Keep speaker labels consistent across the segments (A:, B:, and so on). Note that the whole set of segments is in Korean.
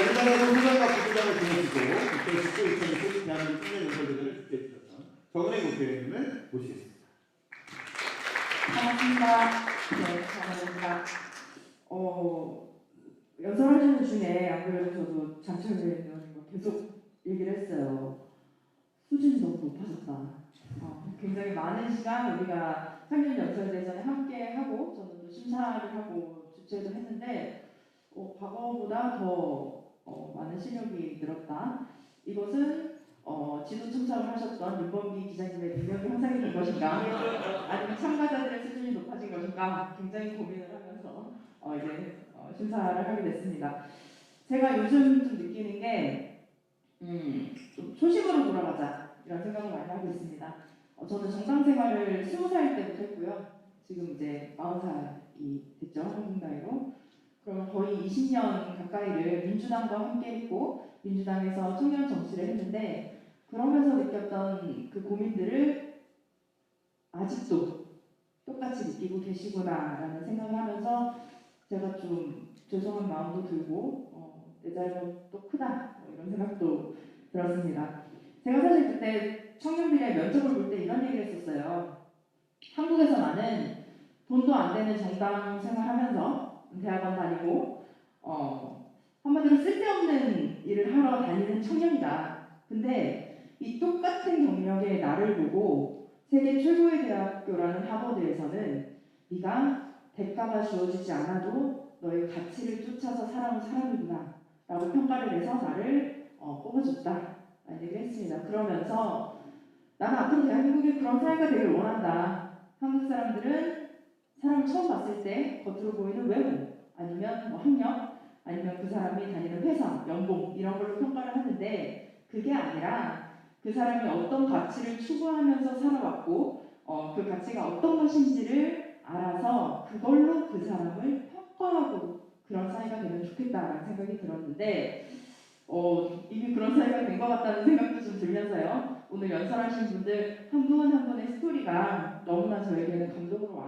A: 자기장에서 훈련과 부부장을 지내시고 2019, 2020 대한민국 청년 연설대회를 주최해 주셨던 정은혜 국회의원님을 모시겠습니다.
B: 반갑습니다. 네, 반갑습니다. 어, 연설하시는 중에 안 그래도 저도 장철배 의원님과 계속 얘기를 했어요. 수준이 너무 높아졌다. 어, 굉장히 많은 시간 우리가 청년 연설대전에 함께 하고 저는 또 심사를 하고 주최도 했는데 어, 과거보다 더 어, 많은 실력이 늘었다. 이것은 어, 지도 첨삭을 하셨던 윤범기 기자님의 능력이 향상이 된 것인가? 아니면 참가자들의 수준이 높아진 것인가? 굉장히 고민을 하면서 어, 이제 어, 심사를 하게 됐습니다. 제가 요즘 좀 느끼는 게 음, 좀 초심으로 돌아가자 이런 생각을 많이 하고 있습니다. 어, 저는 정당 생활을 20살 때부터 했고요. 지금 이제 40살이 됐죠. 한국 나이로. 그러면 거의 20년 가까이를 민주당과 함께 했고 민주당에서 청년 정치를 했는데 그러면서 느꼈던 그 고민들을 아직도 똑같이 느끼고 계시구나라는 생각을 하면서 제가 좀 죄송한 마음도 들고 어, 내 잘못도 크다 뭐 이런 생각도 들었습니다. 제가 사실 그때 청년들의 면접을 볼 때 이런 얘기를 했었어요. 한국에서 나는 돈도 안 되는 정당 생활하면서 대학원 다니고 어, 한마디로 쓸데없는 일을 하러 다니는 청년이다. 근데 이 똑같은 경력의 나를 보고 세계 최고의 대학교라는 하버드에서는 네가 대가가 주어지지 않아도 너의 가치를 쫓아서 살아온 사람이구나 라고 평가를 해서 나를 어, 뽑아줬다 라는 얘기를 했습니다. 그러면서 나는 앞으로 대한민국에 그런 사회가 되길 원한다. 한국 사람들은 사람을 처음 봤을 때 겉으로 보이는 외모 아니면 뭐 학력 아니면 그 사람이 다니는 회사, 연봉 이런 걸로 평가를 하는데 그게 아니라 그 사람이 어떤 가치를 추구하면서 살아왔고 어, 그 가치가 어떤 것인지를 알아서 그걸로 그 사람을 평가하고 그런 사회가 되면 좋겠다라는 생각이 들었는데 어, 이미 그런 사회가 된 것 같다는 생각도 좀 들면서요. 오늘 연설하신 분들 한 분한 분의 스토리가 너무나 감동으로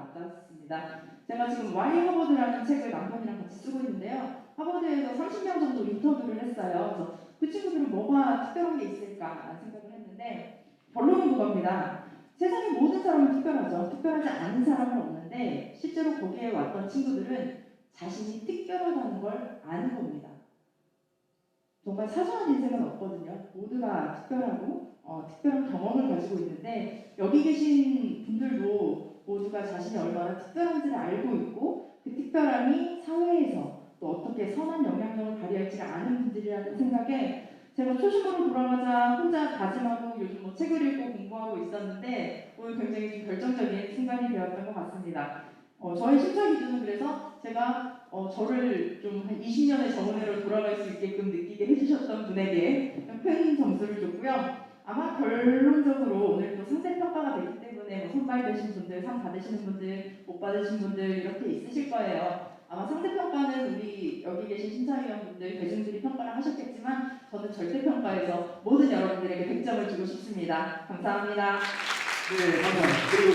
B: 와닿았습니다. 제가 지금 와이 하버드라는 책을 남편이랑 같이 쓰고 있는데요. 하버드에서 30명 정도 인터뷰를 했어요. 그래서 그 친구들은 뭐가 특별한 게 있을까 생각을 했는데 결론은 그겁니다. 세상의 모든 사람은 특별하죠. 특별하지 않은 사람은 없는데 실제로 거기에 왔던 친구들은 자신이 특별하다는 걸 아는 겁니다. 정말 사소한 인생은 없거든요. 모두가 특별하고 어, 특별한 경험을 가지고 있는데 여기 계신 분들도 모두가 자신이 얼마나 특별한지를 알고 있고 그 특별함이 사회에서 또 어떻게 선한 영향력을 발휘할지를 아는 분들이라는 생각에 제가 초심으로 돌아가자 혼자 다짐하고 요즘 뭐 책을 읽고 공부하고 있었는데 오늘 굉장히 좀 결정적인 순간이 되었던 것 같습니다. 어, 저의 심사 기준은 그래서 제가 어, 저를 좀 한 20년의 정은혜로 돌아갈 수 있게끔 느끼게 해주셨던 분에게 큰 점수를 줬고요. 아마 결론적으로 오늘 또 상대평가가 되기 때문에 뭐 선발되신 분들, 상 받으시는 분들, 못 받으신 분들 이렇게 있으실 거예요. 아마 상대 평가는 우리 여기 계신 심사위원분들, 대중들이 평가를 하셨겠지만 저는 절대 평가에서 모든 여러분들에게 100점을 주고 싶습니다. 감사합니다.
A: 네, 감사합니다.